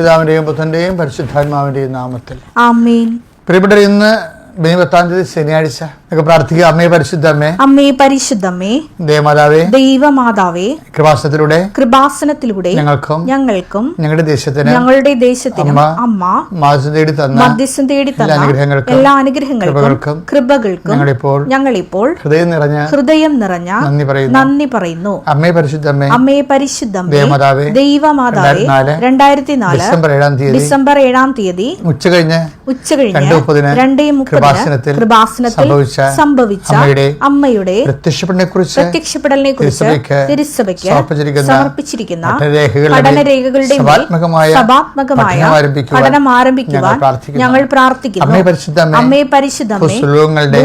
പിതാവിന്റെയും പുത്രന്റെയും പരിശുദ്ധാത്മാവിന്റെയും നാമത്തിൽ. ആമേൻ. പ്രിയപ്പെട്ടവർ ഇന്ന് മെയ് പത്താം തീയതി ശനിയാഴ്ച. പ്രാർത്ഥിക്കുക. അമ്മേ പരിശുദ്ധ അമ്മേ അമ്മേ പരിശുദ്ധമ്മേ ദേവമാതാവേ. ദൈവമാതാവേ. കൃപാസനത്തിലൂടെ. കൃപാസനത്തിലൂടെ ഞങ്ങൾക്കും ഞങ്ങൾക്കും ഞങ്ങളുടെ ദേശത്തിന് ഞങ്ങളുടെ ദേശത്തിനും അമ്മ തേടി തന്ന മധ്യസ്ഥം തേടി തന്ന അനുഗ്രഹങ്ങൾക്കും എല്ലാ അനുഗ്രഹങ്ങൾക്കും കൃപകൾക്കും ഞങ്ങളിപ്പോൾ ഞങ്ങളിപ്പോൾ ഹൃദയം നിറഞ്ഞ ഹൃദയം നിറഞ്ഞ നന്ദി പറയുന്നു. നന്ദി പറയുന്നു. അമ്മേ പരിശുദ്ധ അമ്മേ പരിശുദ്ധമ്മേ ദേവമാതാവേ രണ്ടായിരത്തി നാല് ഡിസംബർ ഏഴാം തീയതി ഡിസംബർ ഏഴാം തീയതി ഉച്ച കഴിഞ്ഞ് ഉച്ച കഴിഞ്ഞ് രണ്ടേ മുപ്പതിന് കൃപാസനത്തിൽ കൃപാസനത്തിൽ സംഭവിച്ച സംഭവിച്ച അമ്മയുടെ പ്രത്യക്ഷപ്പെടലിനെ കുറിച്ച് പ്രത്യക്ഷപ്പെടലിനെ കുറിച്ച് തിരുസഭയ്ക്ക് സമർപ്പിച്ചിരിക്കുന്ന പഠനരേഖകളുടെ സഭാത്മകമായ പഠനം ആരംഭിക്കുവാൻ ഞങ്ങൾ പ്രാർത്ഥിക്കുന്നു. അമ്മയെ പരിശുദ്ധങ്ങളുടെ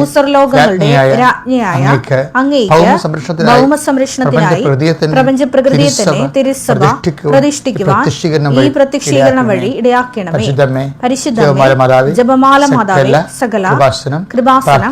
രാജ്ഞിയായ അങ്ങേക്ക് ഭൗമസംരക്ഷണത്തിനായി ഭൗമസംരക്ഷണത്തിനായി പ്രപഞ്ച പ്രകൃതിയെ തന്നെ തിരുസഭ പ്രതിഷ്ഠിക്കുവാൻ ഈ പ്രത്യക്ഷീകരണം വഴി ഇടയാക്കണമേ. പരിശുദ്ധ ജപമാല മാതാവേ, സകല സകല കൃപാസനം, കൃപാസനം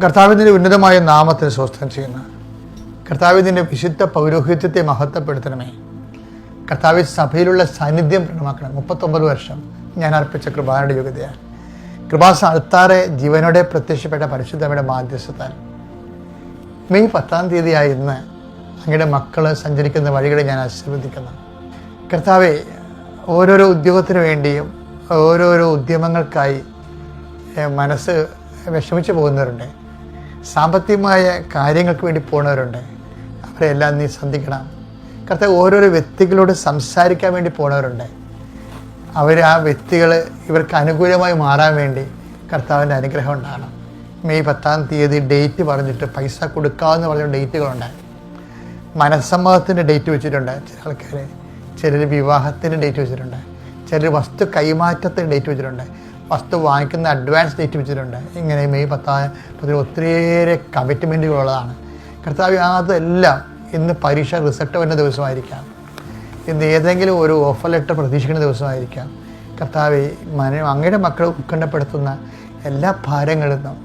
കർത്താവിന്റെ ഉന്നതമായ നാമത്തിന് സ്വസ്ഥം ചെയ്യുന്ന കർത്താവിന്റെ വിശുദ്ധ പൗരോഹിത്യത്തെ മഹത്വപ്പെടുത്തണമേ. കർത്താവ് സഭയിലുള്ള സാന്നിധ്യം പ്രകടമാക്കണം മുപ്പത്തൊമ്പത് വർഷം ഞാൻ അർപ്പിച്ച കൃപാനയുടെ യോഗ്യതയാണ്. കൃപാസ അൾത്താറെ ജീവനോടെ പ്രത്യക്ഷപ്പെട്ട പരിശുദ്ധമയുടെ മാധ്യസ്ഥത്താൽ. മെയ് പത്താം തീയതിയായ ഇന്ന് അങ്ങയുടെ മക്കൾ സഞ്ചരിക്കുന്ന വഴികളെ ഞാൻ ആശീർവദിക്കുന്നു. കർത്താവെ ഓരോരോ ഉദ്യോഗത്തിന് വേണ്ടിയും ഓരോരോ ഉദ്യമങ്ങൾക്കായി മനസ്സ് വിഷമിച്ചു പോകുന്നവരുണ്ട്. സാമ്പത്തികമായ കാര്യങ്ങൾക്ക് വേണ്ടി പോകുന്നവരുണ്ട് അവരെല്ലാം നീ ശ്രദ്ധിക്കണം. കർത്താവ് ഓരോരോ വ്യക്തികളോട് സംസാരിക്കാൻ വേണ്ടി പോണവരുണ്ട്. അവർ ആ വ്യക്തികൾ ഇവർക്ക് അനുകൂലമായി മാറാൻ വേണ്ടി കർത്താവിന്റെ അനുഗ്രഹം ഉണ്ടാകണം. മെയ് പത്താം തീയതി ഡേറ്റ് പറഞ്ഞിട്ട് പൈസ കൊടുക്കാമെന്ന് പറഞ്ഞ ഡേറ്റുകളുണ്ട്. മനസ്സമ്മതത്തിന്റെ ഡേറ്റ് വെച്ചിട്ടുണ്ട് ചില ആൾക്കാർ ചിലർ വിവാഹത്തിന്റെ ഡേറ്റ് വെച്ചിട്ടുണ്ട്. ചിലർ വസ്തു കൈമാറ്റത്തിന് ഡേറ്റ് വെച്ചിട്ടുണ്ട്. വസ്തു വാങ്ങിക്കുന്ന അഡ്വാൻസ് ഡേറ്റ് വെച്ചിട്ടുണ്ട്. ഇങ്ങനെ മെയ് പത്താം പത്തിൽ ഒത്തിരിയേറെ കമ്മിറ്റ്മെന്റുകളുള്ളതാണ് കർത്താവ് അതെല്ലാം ഇന്ന് പരീക്ഷ റിസൾട്ട് വരുന്ന ദിവസമായിരിക്കാം. ഇന്ന് ഏതെങ്കിലും ഒരു ഓഫർ ലെറ്റർ പ്രതീക്ഷിക്കുന്ന ദിവസമായിരിക്കാം. കർത്താവ് മന അങ്ങയുടെ മക്കളെ ഉത്കണ്ഠപ്പെടുത്തുന്ന എല്ലാ ഭാരങ്ങളിൽ നിന്നും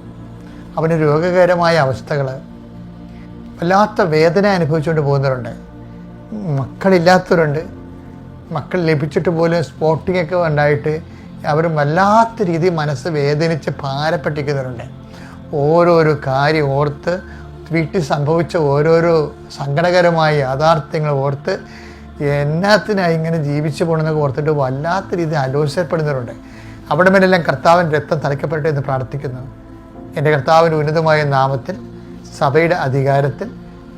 അവന് രോഗകരമായ അവസ്ഥകൾ വല്ലാത്ത വേദന അനുഭവിച്ചുകൊണ്ട് പോകുന്നവരുണ്ട്. മക്കളില്ലാത്തവരുണ്ട്. മക്കൾ ലഭിച്ചിട്ട് പോലും സ്പോട്ടിങ്ങൊക്കെ ഉണ്ടായിട്ട് അവർ വല്ലാത്ത രീതിയിൽ മനസ്സ് വേദനിച്ച് ഭാരപ്പെട്ടിരിക്കുന്നവരുണ്ട്. ഓരോരോ കാര്യം ഓർത്ത് വീട്ടിൽ സംഭവിച്ച ഓരോരോ സങ്കടകരമായ യാഥാർത്ഥ്യങ്ങൾ ഓർത്ത് എന്നാത്തിനായി ഇങ്ങനെ ജീവിച്ചു പോകണമെന്നൊക്കെ ഓർത്തിട്ട് വല്ലാത്ത രീതിയിൽ ആലോചനപ്പെടുന്നവരുണ്ട് അവിടെ മേലെല്ലാം കർത്താവിന്റെ രക്തം തളിക്കപ്പെടട്ടെ എന്ന് പ്രാർത്ഥിക്കുന്നു. എന്റെ കർത്താവിന്റെ ഉന്നതമായ നാമത്തിൽ സഭയുടെ അധികാരത്തിൽ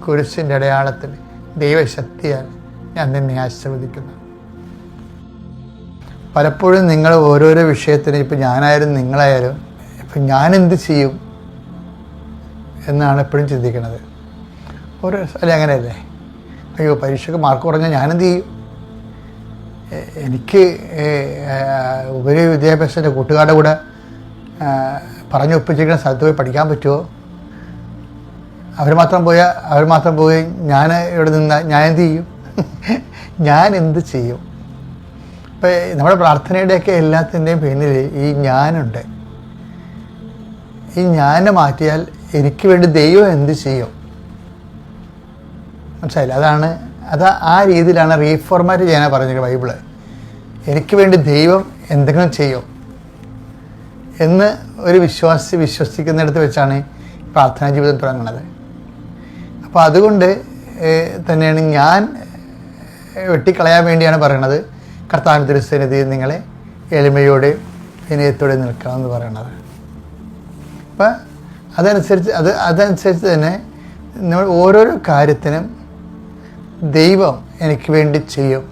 കുരിശിന്റെ അടയാളത്തിൽ ദൈവശക്തിയാൽ ഞാൻ നിന്നെ ആശീർവദിക്കുന്നു. പലപ്പോഴും നിങ്ങൾ ഓരോരോ വിഷയത്തിന് ഇപ്പം ഞാനായാലും നിങ്ങളായാലും ഇപ്പം ഞാൻ എന്ത് ചെയ്യും എന്നാണ് എപ്പോഴും ചിന്തിക്കുന്നത്. ഓരോ അല്ലെ അങ്ങനെയല്ലേ? അയ്യോ പരീക്ഷയ്ക്ക് മാർക്ക് കുറഞ്ഞാൽ ഞാനെന്ത് ചെയ്യും? എനിക്ക് ഉപരി വിദ്യാഭ്യാസത്തിന്റെ കൂട്ടുകാരുടെ കൂടെ പറഞ്ഞു ഒപ്പിച്ചിരിക്കുന്ന സ്ഥലത്ത് പോയി പഠിക്കാൻ പറ്റുമോ അവർ മാത്രം പോയാൽ അവർ മാത്രം പോയി ഞാൻ ഇവിടെ നിന്ന് ഞാൻ എന്ത് ചെയ്യും? ഞാൻ എന്ത് ചെയ്യും? ഇപ്പം നമ്മുടെ പ്രാർത്ഥനയുടെയൊക്കെ എല്ലാത്തിന്റെയും പിന്നിൽ ഈ ഞാനുണ്ട്. ഈ ഞാനെ മാറ്റിയാൽ എനിക്ക് വേണ്ടി ദൈവം എന്ത് ചെയ്യും? മനസ്സിലായില്ല? അതാണ് അത് ആ രീതിയിലാണ് റീഫോർമാറ്റ് ചെയ്യാനാണ് പറഞ്ഞത് ബൈബിൾ. എനിക്ക് വേണ്ടി ദൈവം എന്തെങ്കിലും ചെയ്യും എന്ന് ഒരു വിശ്വാസി വിശ്വസിക്കുന്നിടത്ത് വെച്ചാണ് പ്രാർത്ഥനാ ജീവിതം തുടങ്ങുന്നത്. അപ്പോൾ അതുകൊണ്ട് തന്നെയാണ് ഞാൻ വെട്ടിക്കളയാൻ വേണ്ടിയാണ് പറയുന്നത് കർത്താവിന് തിരുസന്നിധിയിൽ നിങ്ങളെ എളിമയോടെ വിനയത്തോടെ നിൽക്കണമെന്ന് പറയണത്. അപ്പം അതനുസരിച്ച് അത് അതനുസരിച്ച് തന്നെ നമ്മൾ ഓരോരോ കാര്യത്തിനും ദൈവം എനിക്ക് വേണ്ടി ചെയ്യും.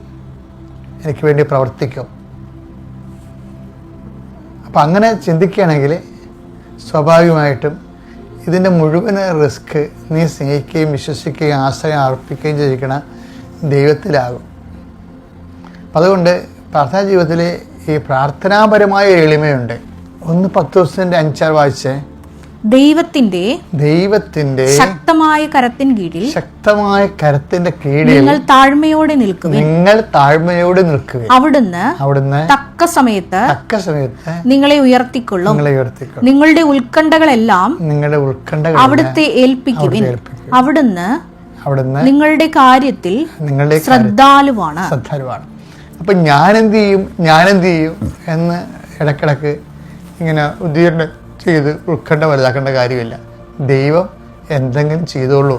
എനിക്ക് വേണ്ടി പ്രവർത്തിക്കും. അപ്പം അങ്ങനെ ചിന്തിക്കുകയാണെങ്കിൽ സ്വാഭാവികമായിട്ടും ഇതിന്റെ മുഴുവൻ റിസ്ക് നീ സ്നേഹിക്കുകയും വിശ്വസിക്കുകയും ആശ്രയം അർപ്പിക്കുകയും ചെയ്യിക്കണ ദൈവത്തിലാകും. അതുകൊണ്ട് പ്രാർത്ഥനാ ജീവിതത്തിൽ ഈ പ്രാർത്ഥനാപരമായ എളിമയുണ്ട്. ഒന്ന് പത്ത് ദിവസത്തിന്റെ അഞ്ചാറ് വായിച്ചേ. ദൈവത്തിന്റെ ദൈവത്തിന്റെ ശക്തമായ കരത്തിൻ കീഴിൽ ശക്തമായ കരത്തിന്റെ കീഴിൽ നിങ്ങൾ താഴ്മയോടെ നിൽക്കുക നിങ്ങൾ താഴ്മയോടെ നിൽക്കുക അവിടുന്ന് അവിടുന്ന് തക്ക സമയത്ത് തക്ക സമയത്ത് നിങ്ങളെ ഉയർത്തിക്കൊള്ളും. നിങ്ങളെ ഉയർത്തിക്കൊള്ളും. നിങ്ങളുടെ ഉത്കണ്ഠകളെല്ലാം നിങ്ങളുടെ ഉത്കണ്ഠ അവിടുത്തെ ഏൽപ്പിക്കും ഏൽപ്പിക്കുവിൻ. അവിടുന്ന് അവിടുന്ന് നിങ്ങളുടെ കാര്യത്തിൽ നിങ്ങളുടെ ശ്രദ്ധാലുവാണ്. ശ്രദ്ധാലുവാണ്. അപ്പം ഞാനെന്ത് ചെയ്യും ഞാനെന്ത് ചെയ്യും എന്ന് ഇടക്കിടക്ക് ഇങ്ങനെ ഉദ്ധീരണം ചെയ്ത് ഉൾക്കണ്ട വലുതാക്കേണ്ട കാര്യമില്ല. ദൈവം എന്തെങ്കിലും ചെയ്തോളൂ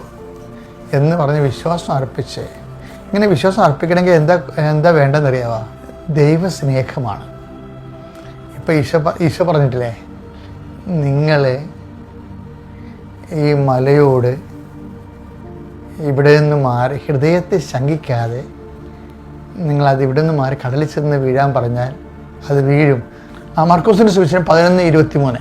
എന്ന് പറഞ്ഞ് വിശ്വാസം അർപ്പിച്ച് ഇങ്ങനെ വിശ്വാസം അർപ്പിക്കണമെങ്കിൽ എന്താ എന്താ വേണ്ടെന്നറിയാവാ ദൈവസ്നേഹമാണ്. ഇപ്പം ഈശോ ഈശോ പറഞ്ഞിട്ടില്ലേ? നിങ്ങൾ ഈ മലയോട് ഇവിടെ നിന്ന് മാറി ഹൃദയത്തെ ശങ്കിക്കാതെ നിങ്ങളത് ഇവിടെ നിന്ന് മാറി കടലിൽ ചെന്ന് വീഴാൻ പറഞ്ഞാൽ അത് വീഴും. ആ മർക്കോസിന്റെ സുവിശേഷം പതിനൊന്ന് ഇരുപത്തി മൂന്ന്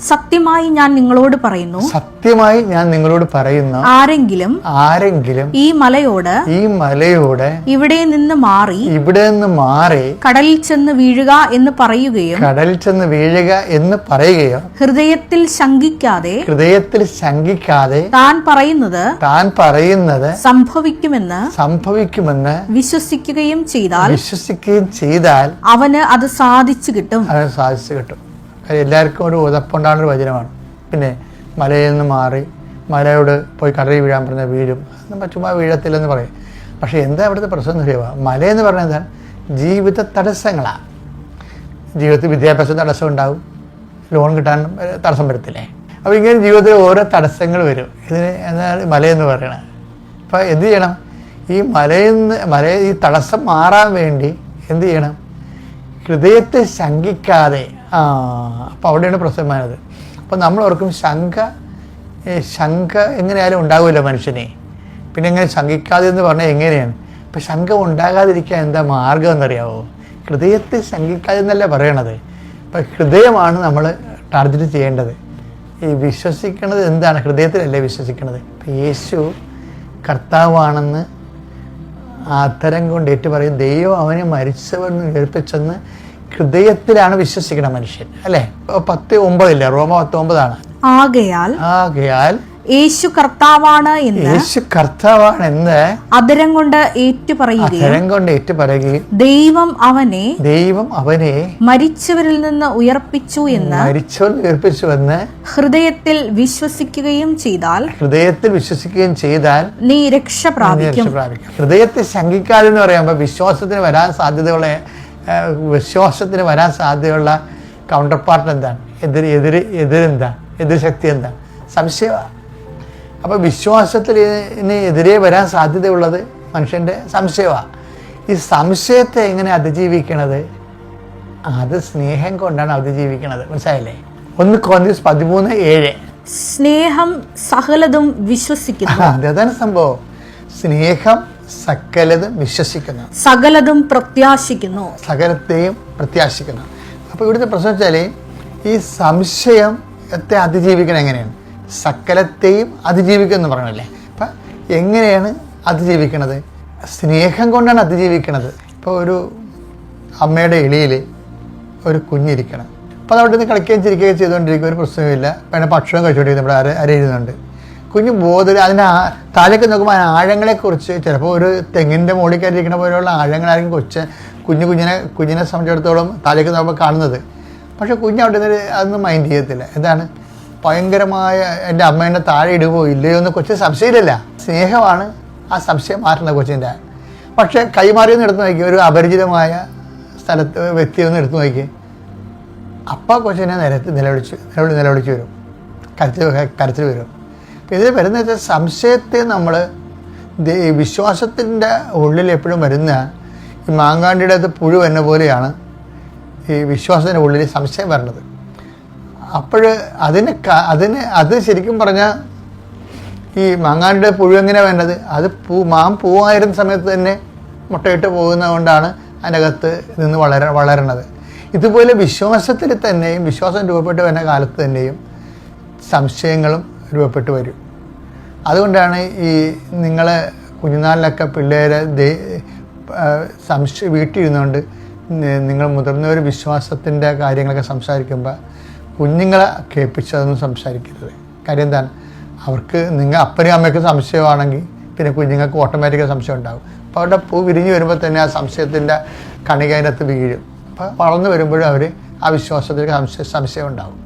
സത്യമായി ഞാൻ നിങ്ങളോട് പറയുന്നു. സത്യമായി ഞാൻ നിങ്ങളോട് പറയുന്നു ആരെങ്കിലും ആരെങ്കിലും ഈ മലയോട് ഈ മലയോട് ഇവിടെ നിന്ന് മാറി ഇവിടെ നിന്ന് മാറി കടലിൽ ചെന്ന് വീഴുക എന്ന് പറയുകയും കടലിൽ ചെന്ന് വീഴുക എന്ന് പറയുകയും ഹൃദയത്തിൽ ശങ്കിക്കാതെ ഹൃദയത്തിൽ ശങ്കിക്കാതെ താൻ പറയുന്നത് താൻ പറയുന്നത് സംഭവിക്കുമെന്ന് സംഭവിക്കുമെന്ന് വിശ്വസിക്കുകയും ചെയ്താൽ വിശ്വസിക്കുകയും ചെയ്താൽ അവന് അത് സാധിച്ചു കിട്ടും. അത് സാധിച്ചു കിട്ടും. അത് എല്ലാവർക്കും ഒരു ഉതപ്പുണ്ടാകുന്ന ഒരു വചനമാണ്. പിന്നെ മലയിൽ നിന്ന് മാറി മലയോട് പോയി കടലിൽ വീഴാൻ പറഞ്ഞാൽ വീഴും. നമ്മൾ ചുമ്മാ വീഴത്തില്ലെന്ന് പറയും. പക്ഷേ എന്താ അവിടുത്തെ പ്രശ്നം അറിയുക മലയെന്ന് പറഞ്ഞാൽ എന്താണ്? ജീവിത തടസ്സങ്ങളാണ് ജീവിതത്തിൽ വിദ്യാഭ്യാസ തടസ്സം ഉണ്ടാവും. ലോൺ കിട്ടാൻ തടസ്സം വരത്തില്ലേ? അപ്പോൾ ഇങ്ങനെ ജീവിതത്തിൽ ഓരോ തടസ്സങ്ങൾ വരും. ഇതിന് എന്താണ് മലയെന്ന് പറയണത്? അപ്പോൾ എന്ത് ചെയ്യണം? ഈ മലയിൽ നിന്ന് മല ഈ തടസ്സം മാറാൻ വേണ്ടി എന്ത് ചെയ്യണം? ഹൃദയത്തെ ശങ്കിക്കാതെ അപ്പോൾ അവിടെയാണ് പ്രശ്നമായത് അപ്പോൾ നമ്മൾ ഓർക്കും ശങ്ക ശങ്ക എങ്ങനെയായാലും ഉണ്ടാവില്ല മനുഷ്യനെ. പിന്നെ എങ്ങനെ ശങ്കിക്കാതെ എന്ന് പറഞ്ഞാൽ എങ്ങനെയാണ്? ഇപ്പം ശങ്ക ഉണ്ടാകാതിരിക്കാൻ എന്താ മാർഗം എന്നറിയാവോ? ഹൃദയത്തെ ശങ്കിക്കാതെ എന്നല്ല പറയണത്? അപ്പം ഹൃദയമാണ് നമ്മൾ ടാർഗറ്റ് ചെയ്യേണ്ടത്. ഈ വിശ്വസിക്കുന്നത് എന്താണ്? ഹൃദയത്തിലല്ലേ വിശ്വസിക്കുന്നത് യേശു കർത്താവാണെന്ന് ആത്തരം കൊണ്ട് ഏറ്റു പറയും ദൈവം അവനെ മരിച്ചവെന്ന് ഉയർപ്പിച്ചെന്ന് ഹൃദയത്തിലാണ് വിശ്വസിക്കണം മനുഷ്യൻ അല്ലെ? പത്ത് ഒമ്പതില്ല? റോമ പത്ത് ഒമ്പതാണ്. ആകയാൽ ആകയാൽ യേശു കർത്താവാണ് എന്ന് യേശു കർത്താവാണെന്ന് അതരം കൊണ്ട് ഏറ്റുപറയുകയും കൊണ്ട് ഏറ്റു ദൈവം അവനെ ദൈവം അവനെ മരിച്ചവരിൽ നിന്ന് ഉയർപ്പിച്ചു എന്ന് ഉയർപ്പിച്ചു എന്ന് ഹൃദയത്തിൽ വിശ്വസിക്കുകയും ചെയ്താൽ ഹൃദയത്തിൽ വിശ്വസിക്കുകയും ചെയ്താൽ നീ രക്ഷ പ്രാപിക്കും. ഹൃദയത്തെ ശങ്കിക്കാതെ എന്ന് പറയുമ്പോൾ വിശ്വാസത്തിന് വരാൻ സാധ്യതയുള്ള ആ, വിശ്വാസത്തിന് വരാൻ സാധ്യതയുള്ള കൗണ്ടർ പാർട്ട് എന്താണ് എതിര് എതിര് എതിരെന്താ എതിർ ശക്തി എന്താ? സംശയമാണ് അപ്പോൾ വിശ്വാസത്തിന് എതിരെ വരാൻ സാധ്യതയുള്ളത് മനുഷ്യന്റെ സംശയമാണ് ഈ സംശയത്തെ എങ്ങനെ അതിജീവിക്കണത്? അത് സ്നേഹം കൊണ്ടാണ് അതിജീവിക്കണത്. മനസ്സിലായില്ലേ? ഒന്ന് കോൺഗ്രസ് പതിമൂന്ന് ഏഴ്. സ്നേഹം സകലതും വിശ്വസിക്കുന്നു. അതാണ് സംഭവം? സ്നേഹം സകലതും വിശ്വസിക്കുന്നു. സകലതും പ്രത്യാശിക്കുന്നു. സകലത്തെയും പ്രത്യാശിക്കുന്നു. അപ്പോൾ ഇവിടുത്തെ പ്രശ്നം വെച്ചാൽ ഈ സംശയത്തെ അതിജീവിക്കണം എങ്ങനെയാണ്? സകലത്തെയും അതിജീവിക്കുക എന്ന് പറയണല്ലേ അപ്പം എങ്ങനെയാണ് അതിജീവിക്കണത് സ്നേഹം കൊണ്ടാണ് അതിജീവിക്കണത് ഇപ്പോൾ ഒരു അമ്മയുടെ എളിയിൽ ഒരു കുഞ്ഞിരിക്കണം. അപ്പോൾ അത് അവിടെ നിന്ന് കളിക്കുകയും ചിരിക്കുകയും ചെയ്തുകൊണ്ടിരിക്കുക ഒരു പ്രശ്നവുമില്ല. പിന്നെ ഭക്ഷണം കഴിച്ചുകൊണ്ടിരിക്കുന്നു നമ്മുടെ ആരെ അരയിരുന്നുണ്ട് കുഞ്ഞ് ബോധം അതിന്റെ താഴേക്ക് നോക്കുമ്പോൾ ആഴങ്ങളെക്കുറിച്ച് ചിലപ്പോൾ ഒരു തെങ്ങിന്റെ മുകളിൽ കയറിയിരിക്കുന്ന പോലെയുള്ള ആഴങ്ങളായിരിക്കും കൊച്ച് കുഞ്ഞു കുഞ്ഞിനെ കുഞ്ഞിനെ സംബന്ധിച്ചിടത്തോളം താഴേക്ക് നോക്കുമ്പോൾ കാണുന്നത്. പക്ഷേ കുഞ്ഞ് അവിടെ നിന്ന് അതൊന്നും മൈൻഡ് ചെയ്യത്തില്ല. എന്താണ്? ഭയങ്കരമായ എന്റെ അമ്മേന്റെ താഴെ ഇടുവോ ഇല്ലയോ എന്ന് കൊച്ചിന് സംശയമില്ല സ്നേഹമാണ് ആ സംശയം മാറ്റുന്നത് കൊച്ചിന്റെ. പക്ഷേ കൈമാറിയൊന്ന് എടുത്ത് നോക്കി. ഒരു അപരിചിതമായ സ്ഥലത്ത് വ്യക്തി ഒന്ന് എടുത്തു നോക്കി. അപ്പ കൊച്ചിനെ നിലത്ത് നിലവിളിച്ച് നിലവിളി നിലവിളിച്ച് വരും. കരച്ചിൽ കരച്ചിൽ വരും. ഇതിൽ വരുന്ന സംശയത്തെ നമ്മൾ വിശ്വാസത്തിന്റെ ഉള്ളിൽ എപ്പോഴും വരുന്ന ഈ മാങ്കാണ്ടിയുടെ അത് പുഴു എന്ന പോലെയാണ് ഈ വിശ്വാസത്തിന്റെ ഉള്ളിൽ സംശയം വരുന്നത്. അപ്പോൾ അതിന് അതിന് അത് ശരിക്കും പറഞ്ഞാൽ ഈ മാങ്ങാണ്ടിയുടെ പുഴു എങ്ങനെ വേണ്ടത് അത് പൂ മാം പൂവായിരുന്ന സമയത്ത് തന്നെ മുട്ടയിട്ട് പോകുന്നതുകൊണ്ടാണ് അതിനകത്ത് നിന്ന് വളര വളരണത്. ഇതുപോലെ വിശ്വാസത്തിൽ തന്നെയും വിശ്വാസം രൂപപ്പെട്ട് വരുന്ന കാലത്ത് തന്നെയും സംശയങ്ങളും രൂപപ്പെട്ട് വരും. അതുകൊണ്ടാണ് ഈ നിങ്ങളെ കുഞ്ഞുനാളിലൊക്കെ പിള്ളേരെ ദേ- സംശയ വീട്ടിൽ നിങ്ങൾ മുതിർന്നവർ വിശ്വാസത്തിന്റെ കാര്യങ്ങളൊക്കെ സംസാരിക്കുമ്പോൾ കുഞ്ഞുങ്ങളെ കേൾപ്പിച്ചതൊന്നും സംസാരിക്കരുത്. കാര്യം എന്താണ്? അവർക്ക് നിങ്ങൾ അപ്പനും അമ്മയ്ക്ക് സംശയമാണെങ്കിൽ പിന്നെ കുഞ്ഞുങ്ങൾക്ക് ഓട്ടോമാറ്റിക്കായി സംശയം ഉണ്ടാകും അപ്പോൾ അവരുടെ പൂ വിരിഞ്ഞ് വരുമ്പോൾ തന്നെ ആ സംശയത്തിന്റെ കണികതിനകത്ത് വീഴും. അപ്പോൾ വളർന്നു വരുമ്പോഴും അവർ ആ വിശ്വാസത്തിൽ സംശയം സംശയം ഉണ്ടാകും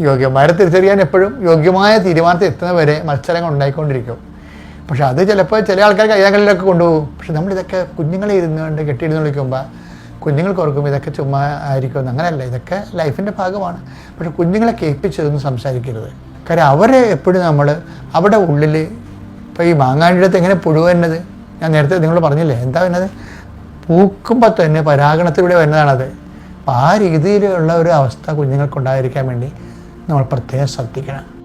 യോഗ്യന്മാരെ തിരിച്ചറിയാൻ എപ്പോഴും യോഗ്യമായ തീരുമാനത്തിൽ എത്തുന്നവരെ മത്സരങ്ങൾ ഉണ്ടായിക്കൊണ്ടിരിക്കും. പക്ഷെ അത് ചിലപ്പോൾ ചില ആൾക്കാർ കയ്യാങ്കളിലൊക്കെ കൊണ്ടുപോകും. പക്ഷെ നമ്മളിതൊക്കെ കുഞ്ഞുങ്ങളെ ഇരുന്നുകൊണ്ട് കെട്ടിയിരുന്ന് വിളിക്കുമ്പോൾ കുഞ്ഞുങ്ങൾക്ക് ഓർക്കും ഇതൊക്കെ ചുമ്മാ ആയിരിക്കും അങ്ങനെയല്ല. ഇതൊക്കെ ലൈഫിന്റെ ഭാഗമാണ്. പക്ഷെ കുഞ്ഞുങ്ങളെ കേൾപ്പിച്ചതൊന്നും സംസാരിക്കരുത്. കാര്യം അവരെ എപ്പോഴും നമ്മൾ അവിടെ ഉള്ളിൽ ഇപ്പോൾ ഈ മാങ്ങാണ്ടിടത്ത് എങ്ങനെ പുഴു ഞാൻ നേരത്തെ നിങ്ങൾ പറഞ്ഞില്ലേ? എന്താ വരുന്നത്? പൂക്കുമ്പോൾ തന്നെ പരാഗണത്തിലൂടെ വരുന്നതാണത്. അപ്പോൾ ആ രീതിയിലുള്ള ഒരു അവസ്ഥ കുഞ്ഞുങ്ങൾക്ക് ഉണ്ടായിരിക്കാൻ വേണ്ടി നമ്മൾ പ്രത്യേകം ശ്രദ്ധിക്കണം.